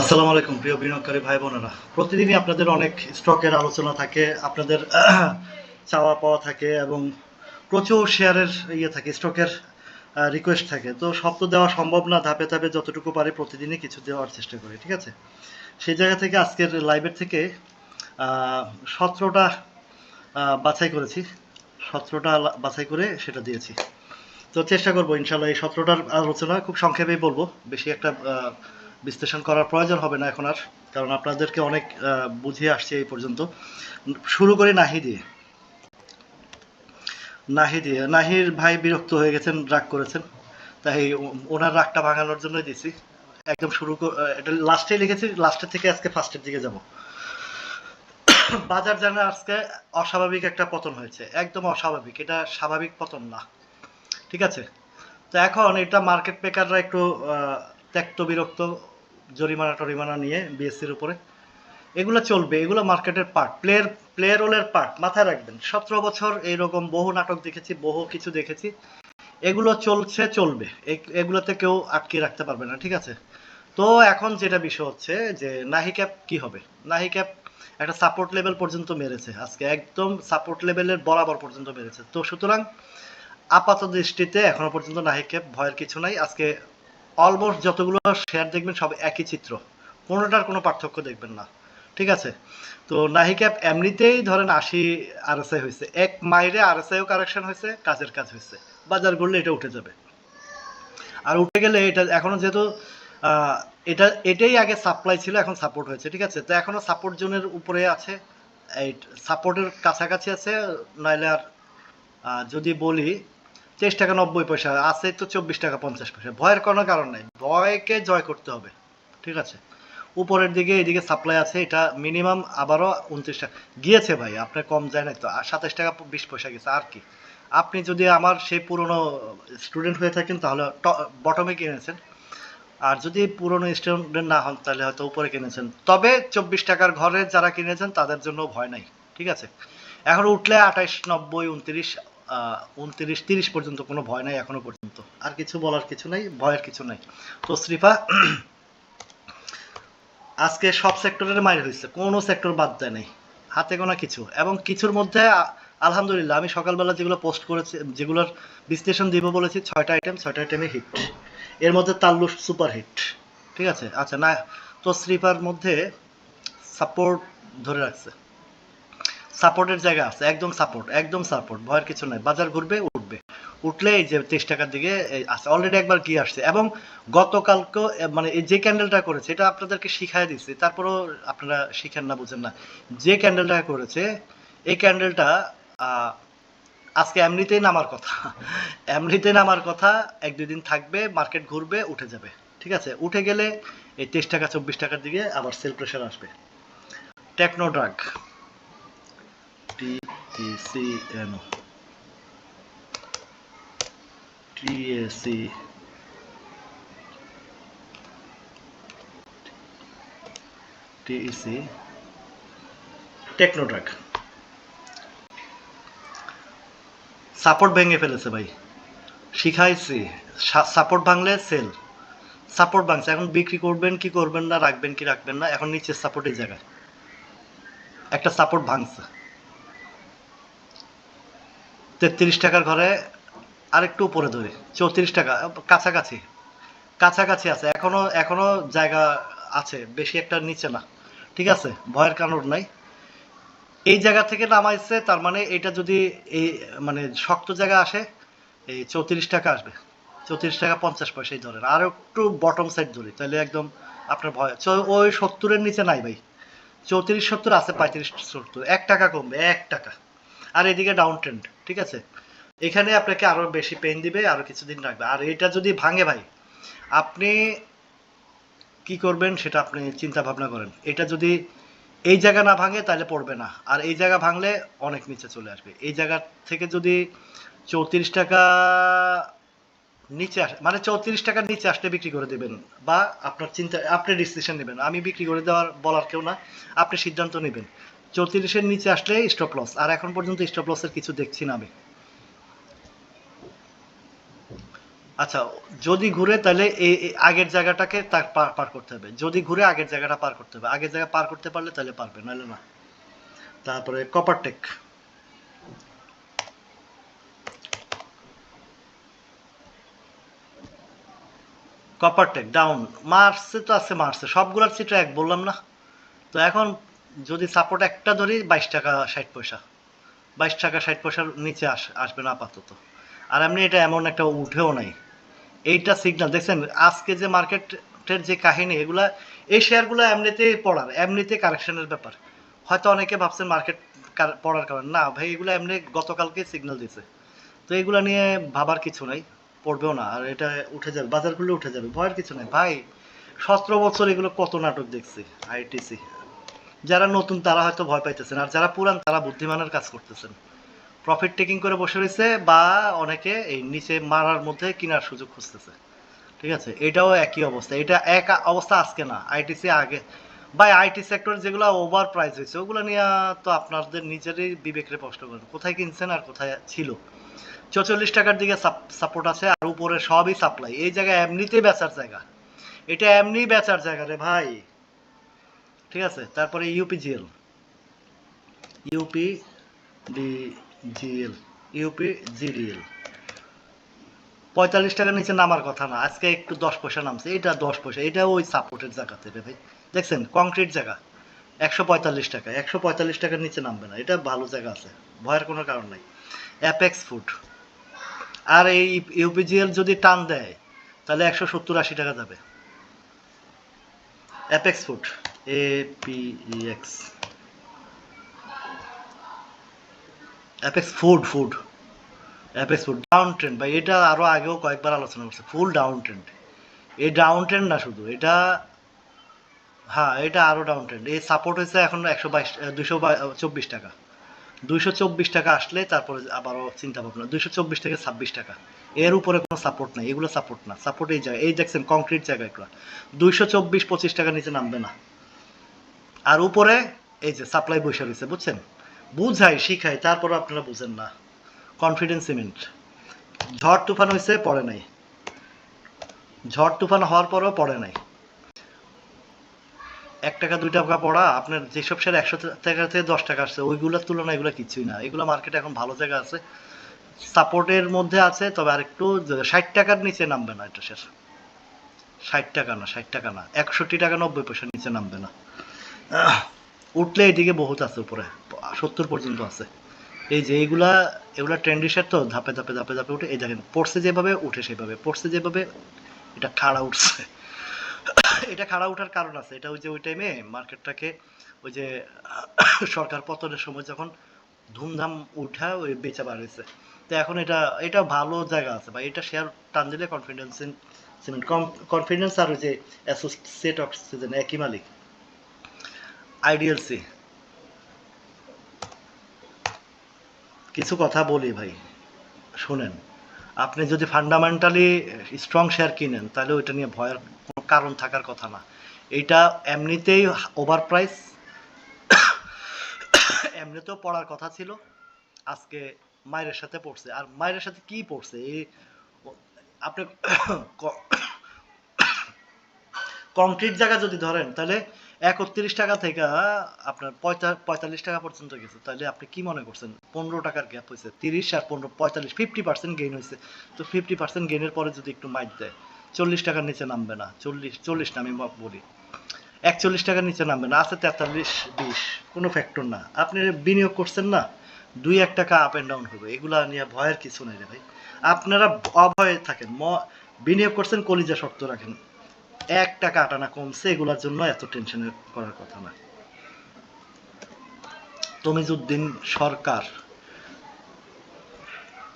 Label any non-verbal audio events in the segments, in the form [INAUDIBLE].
আসসালামু আলাইকুম, প্রিয় বিনিয়োগকারী ভাই বোনেরা। প্রতিদিনই আপনাদের অনেক স্টকের আলোচনা থাকে, আপনাদের [CLEARS THROAT] চাওয়া পাওয়া থাকে এবং প্রচুর শেয়ারের ইয়ে থাকে, স্টকের রিকোয়েস্ট থাকে। তো সব তো দেওয়া সম্ভব না, ধাপে ধাপে যতটুকু পারে প্রতিদিনই কিছু দেওয়ার চেষ্টা করি, ঠিক আছে? সেই জায়গা থেকে আজকের লাইভের থেকে সতেরোটা বাছাই করেছি। সতেরোটা বাছাই করে সেটা দিয়েছি। তো চেষ্টা করব, ইনশাল্লাহ এই সতেরোটার আলোচনা খুব সংক্ষেপেই বলব। বেশি একটা বিশ্লেষণ করার প্রয়োজন হবে না এখন আর, কারণ আপনাদেরকে অনেক বুঝিয়ে আসছে এই পর্যন্ত। শুরু করে নাহি দিয়ে। নাহি দিয়ে। নাহির ভাই বিরক্ত হয়ে গেছেন, রাগ করেছেন। তাই ওনার রাগটা ভাঙানোর জন্যই দিছি। একদম শুরু এটা লাস্টে লিখেছি লাস্টের থেকে আজকে ফার্স্টের দিকে যাব। বাজার জানা আজকে অস্বাভাবিক একটা পতন হয়েছে। একদম অস্বাভাবিক। এটা স্বাভাবিক পতন না। ঠিক আছে? তো এখন এটা মার্কেট মেকাররা একটু ত্যক্ত বিরক্ত জরিমানা টরিমানা নিয়ে বিএসসির উপরে। এগুলো চলবে, এগুলো মার্কেটের পার্ট প্লেয়ার প্লেয়ার রোলের পার্ট মাথায় রাখবেন। সতেরো বছর এইরকম বহু নাটক দেখেছি, বহু কিছু দেখেছি। এগুলো চলছে, চলবে। এগুলোতে কেউ আটকে রাখতে পারবে না, ঠিক আছে? তো এখন যেটা বিষয় হচ্ছে যে নাহি ক্যাপ কি হবে? নাহি ক্যাপ একটা সাপোর্ট লেভেল পর্যন্ত মেরেছে। আজকে একদম সাপোর্ট লেভেলের বরাবর পর্যন্ত মেরেছে। তো সুতরাং আপাত দৃষ্টিতে এখনও পর্যন্ত নাহিকে ভয়ের কিছু নাই। আজকে অলমোস্ট যতগুলো শেয়ার দেখবেন সব একই চিত্র। কোনোটার কোনো পার্থক্য দেখবেন না। ঠিক আছে? তো নাহি নাহিক্যাপ এমনিতেই ধরেন আশি আরএসআই হয়েছে। এক মাইরে আরএসআইও কারেকশন হয়েছে, কাজের কাজ হয়েছে। বাজার করলে এটা উঠে যাবে। আর উঠে গেলে এটা এখনও যেহেতু এটা, এটাই আগে সাপ্লাই ছিল, এখন সাপোর্ট হয়েছে। ঠিক আছে? তো এখনও সাপোর্ট জোনের উপরে আছে। এই সাপোর্টের কাছাকাছি আছে। নাইলে আর যদি বলি তেইশ টাকা, নব্বই পয়সা, আছে তো চব্বিশ টাকা, পঞ্চাশ পয়সা। ভয়ের কোনো কারণ নাই। ভয়কে জয় করতে হবে, ঠিক আছে? উপরের দিকে এদিকে সাপ্লাই আছে, এটা মিনিমাম আবারও উনত্রিশ টাকা। গিয়েছে ভাই, আপনার কম যায় নাই তো। আর সাতাশ টাকা, বিশ পয়সা গেছে, আর কি? আপনি যদি আমার সেই পুরনো স্টুডেন্ট হয়ে থাকেন, তাহলে বটমে কিনেছেন। আর যদি পুরনো স্টুডেন্ট না হন, তাহলে হয়তো উপরে কিনেছেন। তবে চব্বিশ টাকার ঘরে যারা কিনেছেন, তাদের জন্য ভয় নাই, ঠিক আছে? এখন উঠলে আঠাইশ নব্বই, উনত্রিশ উনত্রিশ, তিরিশ পর্যন্ত কোনো ভয় নাই এখনও পর্যন্ত। আর কিছু বলার কিছু নাই, ভয়ের কিছু নাই। তো শ্রীপা আজকে সব সেক্টরের মাইর হয়েছে কোনো সেক্টর বাদ দেয় নাই, হাতে গোনা কিছু। এবং কিছুর মধ্যে আলহামদুলিল্লাহ, আমি সকালবেলা যেগুলো পোস্ট করেছি, যেগুলোর বিশ্লেষণ দিব বলেছি, ছয়টা আইটেম ছয়টা আইটেমে হিট এর মধ্যে তাল্লু সুপার হিট ঠিক আছে? আচ্ছা না, তো শ্রীপার মধ্যে সাপোর্ট ধরে রাখছে। সাপোর্টের জায়গা আছে, একদম সাপোর্ট একদম সাপোর্ট, ভয়ের কিছু নাই। বাজার ঘুরবে, উঠবে। উঠলে এই যে তেইশ টাকার দিকে আছে অলরেডি একবার কি আসছে। এবং গতকালকে মানে এই যে ক্যান্ডেলটা করেছে, এটা আপনাদেরকে শিখাই দিচ্ছি তারপরেও আপনারা শিখেন না, বুঝেন না। যে ক্যান্ডেলটা করেছে, এই ক্যান্ডেলটা আজকে এমনিতেই নামার কথা। এমনিতেই নামার কথা, এক দুই দিন থাকবে মার্কেট ঘুরবে, উঠে যাবে। ঠিক আছে? উঠে গেলে এই তেইশ টাকা, চব্বিশ টাকার দিকে আবার সেল প্রেশার আসবে। Techno Drug TECN TAC TEC Technodrug support ভেঙে ফেলেছে ভাই। শিখাইছি। সাপোর্ট ভাঙলে সেল সাপোর্ট ভাঙছে। এখন বিক্রি করবেন কি করবেন না, রাখবেন কি রাখবেন না, এখন নিচের সাপোর্ট এই জায়গায়। একটা সাপোর্ট ভাঙছে। তেত্রিশ টাকার ঘরে আরেকটু উপরে ধরে চৌত্রিশ টাকা, কাছাকাছি। কাছাকাছি আছে, এখনও এখনও জায়গা আছে, বেশি একটা নিচে না, ঠিক আছে? ভয়ের কারণ নাই। এই জায়গা থেকে নামাইছে, তার মানে এটা যদি এই মানে শক্ত জায়গা আসে, এই চৌত্রিশ টাকা আসবে। চৌত্রিশ টাকা পঞ্চাশ পয়সাই ধরেন আর একটু বটম সাইড ধরি তাহলে একদম আপনার ভয়। ওই সত্তরের নিচে নাই ভাই। চৌত্রিশ সত্তর আছে, পঁয়ত্রিশ সত্তর। এক টাকা কমবে, এক টাকা। আর এদিকে ডাউন ট্রেন্ড ঠিক আছে? এখানে আপনাকে আরও বেশি পেন দিবে, আরও কিছুদিন রাখবে। আর এটা যদি ভাঙে ভাই, আপনি কি করবেন সেটা আপনি চিন্তা ভাবনা করেন। এটা যদি এই জায়গা না ভাঙে, তাহলে পড়বে না। আর এই জায়গা ভাঙলে অনেক নিচে চলে আসবে। এই জায়গা থেকে যদি চৌত্রিশ টাকা নিচে আসে মানে চৌত্রিশ টাকার নিচে আসলে বিক্রি করে দেবেন, বা আপনার চিন্তা, আপনি ডিসিশন নেবেন। আমি বিক্রি করে দেওয়ার বলার কেউ না। আপনি সিদ্ধান্ত নেবেন। চৌত্রিশের নিচে আসলে স্টপ লস আর এখন পর্যন্ত স্টপ লসের কিছু দেখছি না আমি। আচ্ছা যদি ঘুরে তাহলে এই আগের জায়গাটাকে তার পার পার করতে হবে। যদি ঘুরে আগের জায়গাটা পার করতে হবে। আগের জায়গা পার করতে পারলে তাহলে পারবে, নাহলে না। তারপরে কপারটেক কপারটেক ডাউন মার্সে তো আছে মার্সে সবগুলোর চিত্র এক, বললাম না। তো এখন যদি সাপোর্ট একটা ধরি, বাইশ টাকা ষাট পয়সা। বাইশ টাকা ষাট পয়সার নিচে আস, আসবে না আপাতত। আর এমনি এটা এমন একটা উঠেও নাই। এইটা সিগন্যাল দেখছেন? আজকে যে মার্কেটের যে কাহিনী, এগুলা, এই শেয়ারগুলো এমনিতেই পড়ার এমনিতে কারেকশনের ব্যাপার। হয়তো অনেকে ভাবছেন মার্কেট পড়ার কারণে। না ভাই, এগুলো এমনি গতকালকে সিগন্যাল দিছে। তো এগুলো নিয়ে ভাবার কিছু নাই, পড়বেও না। আর এটা উঠে যাবে, বাজারগুলো উঠে যাবে, ভয়ের কিছু নাই। ভাই, সতেরো বছর এগুলো কত নাটক দেখছি, আইটিসি। যারা নতুন, তারা হয়তো ভয় পাইতেছেন। আর যারা পুরান, তারা বুদ্ধিমানের কাজ করতেছেন। প্রফিট টেকিং করে বসে রয়েছে বা অনেকে এই নিচে মারার মধ্যে কেনার সুযোগ খুঁজতেছে। ঠিক আছে? এটাও একই অবস্থা। এটা এক অবস্থা আজকে না। আইটিসি আগে। ভাই আইটি সেক্টর যেগুলো ওভার প্রাইস হয়েছে, ওগুলো নিয়ে তো আপনাদের নিজেরই বিবেকের প্রশ্ন করেন। কোথায় কিনছেন আর কোথায় ছিল? চৌচল্লিশ টাকার দিকে সাপোর্ট আছে আর উপরে সবই সাপ্লাই এই জায়গায় এমনিতেই বেচার জায়গা। এটা এমনি বেচার জায়গা রে ভাই। ঠিক আছে? তারপরে UPGL UP DGL UP GDL পঁয়তাল্লিশ টাকার নিচে নামার কথা না। আজকে একটু দশ পয়সা নামছে। এটা দশ পয়সা। এটা ওই সাপোর্টের জায়গাতে রে ভাই। দেখছেন? কংক্রিট জায়গা। একশো পঁয়তাল্লিশ টাকা। একশো পঁয়তাল্লিশ টাকার নিচে নামবে না। এটা ভালো জায়গা আছে। ভয়ের কোনো কারণ নাই। অ্যাপেক্স ফুড আর এই ইউপিজিএল যদি টান দেয়, তাহলে একশো সত্তর আশি টাকা যাবে। Apex food P X apex food এটা আগেও কয়েকবার আলোচনা এই না শুধু, এটা হ্যাঁ এটা এই সাপোর্ট এখন একশো বাইশ দুশো চব্বিশ টাকা। দুইশো চব্বিশ টাকা আসলে তারপরে আবারও চিন্তা ভাবনা দুইশো চব্বিশ থেকে ছাব্বিশ টাকা। এর উপরে কোনো সাপোর্ট নাই, এগুলো সাপোর্ট না। সাপোর্ট এই জায়গায়, এই দেখছেন কংক্রিট জায়গা এগুলো। দুইশো চব্বিশ, পঁচিশ টাকা নিচে নামবে না। আর উপরে এই যে সাপ্লাই বসে রয়েছে, বুঝছেন? বুঝাই, শিখাই, তারপরে আপনারা বুঝেন না। কনফিডেন্স সিমেন্ট ঝড় তুফান হয়েছে, পড়ে নাই। ঝড় তুফান হওয়ার পরেও পড়ে নাই। এক টাকা, দুই টাকা পড়া, আপনার যেসব শেয়ার একশো টাকা থেকে দশ টাকা আসছে, ওইগুলোর তুলনায় এগুলো কিছুই না। এগুলো মার্কেটে এখন ভালো জায়গা আছে। সাপোর্টের মধ্যে আছে, তবে আরেকটু ষাট টাকার নিচে নামবে না এটা শেয়ার। ষাট টাকা না, ষাট টাকা না। একষট্টি টাকা, নব্বই পয়সার নিচে নামবে না। উঠলে এদিকে বহুত আছে উপরে সত্তর পর্যন্ত আছে। এই যে এইগুলা এগুলা ট্রেন্ডিসের তো ধাপে ধাপে ধাপে ধাপে উঠে এই দেখেন পড়ছে যেভাবে উঠে সেভাবে পড়ছে যেভাবে এটা খাড়া উঠছে। এটা খাড়া ওঠার কারণ আছে এটা ওই যে ওই টাইমে মার্কেটটাকে ওই যে সরকার পতনের সময় যখন ধুমধাম উঠা ওই বেচা বার হয়েছে। তো এখন এটা এটা ভালো জায়গা আছে বা এটা শেয়ার টান দিলে কনফিডেন্স সিমেন্ট কনফিডেন্স আর ওই যে অ্যাসোসিয়েট অক্সিজেন একই মালিক। আইডিএলসি কিছু কথা বলি ভাই, শুনেন। আপনি যদি ফান্ডামেন্টালি স্ট্রং শেয়ার কিনেন, তাহলে ওইটা নিয়ে ভয়ের কোনো কারণ থাকার কথা না। এটা এমনিতেই ওভার প্রাইস এমনিতেও পড়ার কথা ছিল। আজকে মায়ের সাথে পড়ছে। আর মায়ের সাথে কি পড়ছে? এই, আপনি কংক্রিট জায়গা যদি ধরেন, তাহলে একত্রিশ টাকা থেকে আপনার পঁয়তাল্লিশ টাকা পর্যন্ত গেছে। তাহলে আপনি কি মনে করছেন? পনেরো টাকার গ্যাপ হয়েছে তিরিশ আর পনেরো, পঁয়তাল্লিশ ফিফটি পার্সেন্ট গেইন হয়েছে তো ফিফটি পার্সেন্ট গেইনের পরে যদি একটু মাইট দেয়, চল্লিশ টাকার নিচে নামবে না। চল্লিশ চল্লিশ না, আমি বলি। একচল্লিশ টাকার নিচে নামবে না, আছে তেতাল্লিশ, বিশ, কোনো ফ্যাক্টর না। আপনি বিনিয়োগ করছেন না, দুই, এক টাকা আপ অ্যান্ড ডাউন হবে। এগুলা নিয়ে ভয়ের কিছু নেই রে ভাই। আপনারা অভয়ে থাকেন বিনিয়োগ করছেন, কলিজা শক্ত রাখেন। এক টাকা আটানা কমছে, এগুলোর জন্য এত টেনশন করার কথা না। তমিজুদ্দিন সরকার,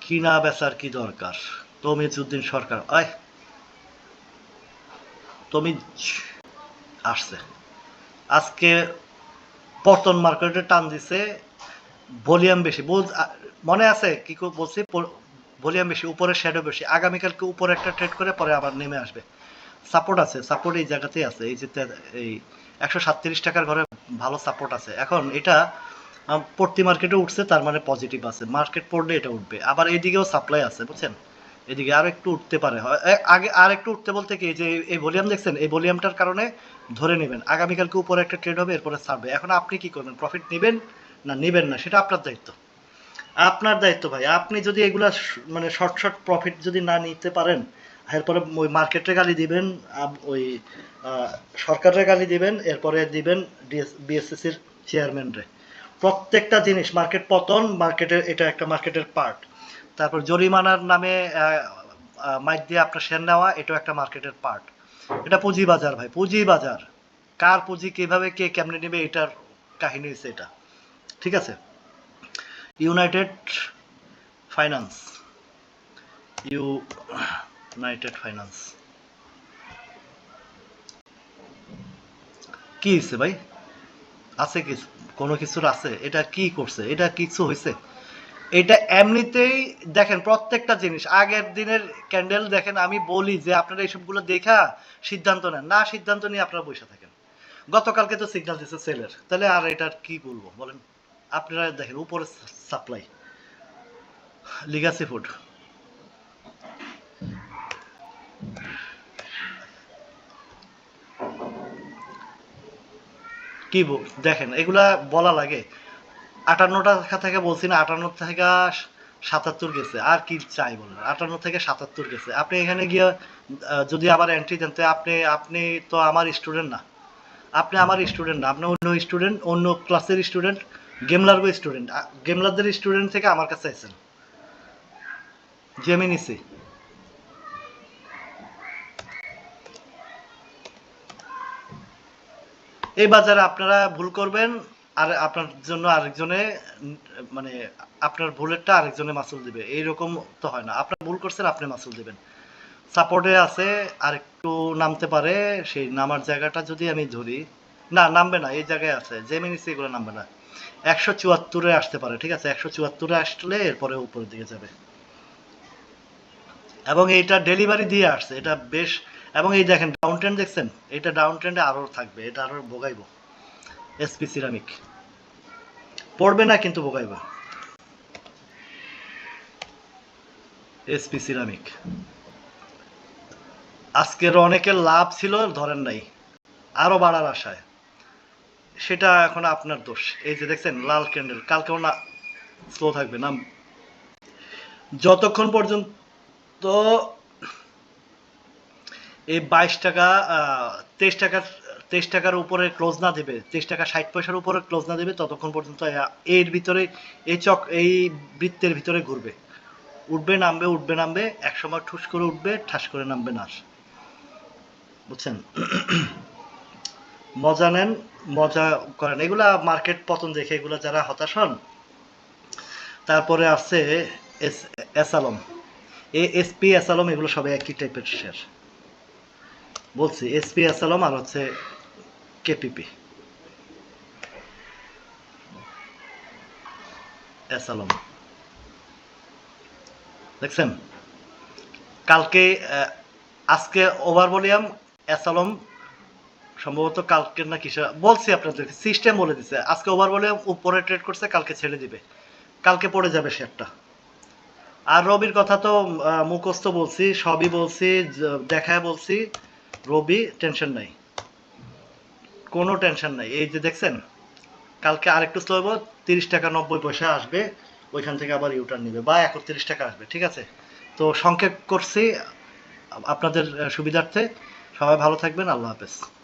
কিনা বেচার কি দরকার? তমিজুদ্দিন সরকার তমিজ আসছে। আজকে পতন মার্কেটে টান দিছে, ভলিউম বেশি। মনে আছে কি বলছি ভলিউম বেশি উপরে শ্যাডো বেশি। আগামীকালকে উপরে একটা ট্রেড করে পরে আবার নেমে আসবে। সাপোর্ট আছে সাপোর্ট এই জায়গাতেই আছে। এই যে এই একশো সাতত্রিশ টাকার ঘরে ভালো সাপোর্ট আছে। এখন এটা প্রতি মার্কেটে উঠছে, তার মানে পজিটিভ আছে। মার্কেট পড়লে এটা উঠবে। আবার এইদিকেও সাপ্লাই আছে, বুঝছেন? এদিকে আর একটু উঠতে পারে। আগে আর একটু উঠতে বলতে কি, যে এই ভলিউম দেখছেন, এই ভলিউমটার কারণে ধরে নেবেন। আগামীকালকে উপরে একটা ট্রেড হবে, এরপরে ছাড়বে এখন আপনি কি করবেন? প্রফিট নেবেন না নেবেন না? সেটা আপনার দায়িত্ব। আপনার দায়িত্ব ভাই। আপনি যদি এগুলা মানে শর্ট শর্ট প্রফিট যদি না নিতে পারেন এরপরে ওই মার্কেটে গালি দিবেন ওই সরকারের গালি দিবেন, এরপরে দিবেন বিএসসিসির চেয়ারম্যানরে। প্রত্যেকটা জিনিস, মার্কেট পতন, মার্কেটের, এটা একটা মার্কেটের পার্ট। তারপর জরিমানার নামে মাইক দিয়ে আপনার শেয়ার নেওয়া, এটাও একটা মার্কেটের পার্ট। এটা পুঁজি বাজার ভাই পুঁজি বাজার কার পুঁজি, কীভাবে, কে কেমনে নেবে, এটার কাহিনী হচ্ছে এটা। ঠিক আছে? United finance. ইউনাইটেড ফাইন্যান্স কি হয়েছে ভাই? আছে কি কোনো কিছুর আছে? এটা কি করছে? এটা কিছু হয়েছে এটা এমনিতেই দেখেন, প্রত্যেকটা জিনিস, আগের দিনের ক্যান্ডেল দেখেন, আমি বলি যে আপনারা এইসবগুলো দেখা সিদ্ধান্ত নেন। না সিদ্ধান্ত নিয়ে আপনারা বসে থাকেন। গতকালকে তো সিগন্যাল দিচ্ছে সেলের তাহলে আর এটার কি বলব? বলেন, আপনারা দেখেন উপরে সাপ্লাই লিগাসি ফুড কি দেখেন, এগুলা বলা লাগে। আটান্নটা থেকে বলছি না, আটান্ন থেকে সাতাত্তর গেছে। আর কি চাই বলেন? আটান্ন থেকে সাতাত্তর গেছে। আপনি এখানে গিয়ে যদি আবার এন্ট্রি দেন, তো আপনি আপনি তো আমার স্টুডেন্ট না। আপনি আমার স্টুডেন্ট না। আপনি অন্য স্টুডেন্ট অন্য ক্লাসের স্টুডেন্ট গেমলারগো স্টুডেন্ট গেমলারদের স্টুডেন্ট থেকে আমার কাছে আছেন যে আমি নিছি এই বাজারে আপনারা ভুল করবেন, আর আপনার জন্য আরেকজনে মানে আপনার ভুলেরটা আরেকজনে মাসুল দিবে। এইরকম তো হয় না। আপনার ভুল করছেন, আপনি মাসুল দিবেন। সাপোর্টে আছে আর একটু নামতে পারে, সেই নামার জায়গাটা যদি আমি ধরি, না, নামবে না, এই জায়গায় আছে। যে মিনিস এগুলো নামবে না। একশো চুয়াত্তরে আসতে পারে, ঠিক আছে? একশো চুয়াত্তরে আসলে এরপরে উপরের দিকে যাবে। এবং এটা ডেলিভারি দিয়ে আসছে। এটা বেশ এবং এই দেখেন ডাউন ট্রেন্ড দেখছেন? এটা ডাউন ট্রেন্ডে আরও থাকবে, এটা আরও ভোগাইবো। এসপি সিরামিক পড়বে না, কিন্তু ভোগাইবো। এসপি সিরামিক আজকের অনেকের লাভ ছিল, ধরেন নাই। আরও বাড়ার আশায়। সেটা এখন আপনার দোষ। এই যে দেখছেন, লাল ক্যান্ডেল কালকেও না স্লো থাকবে না যতক্ষণ পর্যন্ত এই বাইশ টাকা তেইশ টাকার তেইশ টাকার উপরে ক্লোজ না দেবে, তেইশ টাকা ষাট পয়সার উপরে ক্লোজ না দেবে, ততক্ষণ পর্যন্ত এর ভিতরে এই চক, এই বৃত্তের ভিতরে ঘুরবে। উঠবে, নামবে উঠবে, নামবে, এক সময় ঠুস করে উঠবে, ঠাস করে নামবে না বুঝছেন? [CLEARS THROAT] মজা নেন, মজা করেন। এগুলা মার্কেট পতন দেখে, এগুলা যারা হতাশ হন, তারপরে আছে এস এস আলম। এ এসপি এসালম এগুলো সবাই একই টাইপের শেয়ার বলছি এসপি এসালম আর হচ্ছে কেপিপি এসালম দেখছেন? কালকে আজকে ওভার ভলিউম এসালম সম্ভবত কালকে না কিসে বলছি আপনাদেরকে, সিস্টেম বলে দিছে। আজকে ওভার ভলিউম, উপরে ট্রেড করছে, কালকে ছেড়ে দিবে। কালকে পড়ে যাবে শেয়ারটা আর রবির কথা তো মুখস্থ বলছি, সবই বলছি দেখায় বলছি। রবি টেনশন নাই। কোনো টেনশন নাই। এই যে দেখছেন, কালকে আরেকটু স্লো হব, তিরিশ টাকা নব্বই পয়সা আসবে, ওইখান থেকে আবার ইউটার নিবে, বা একত্রিশ টাকা আসবে, ঠিক আছে? তো সংক্ষেপ করছি, আপনাদের সুবিধার্থে। সবাই ভালো থাকবেন, আল্লাহ হাফেজ।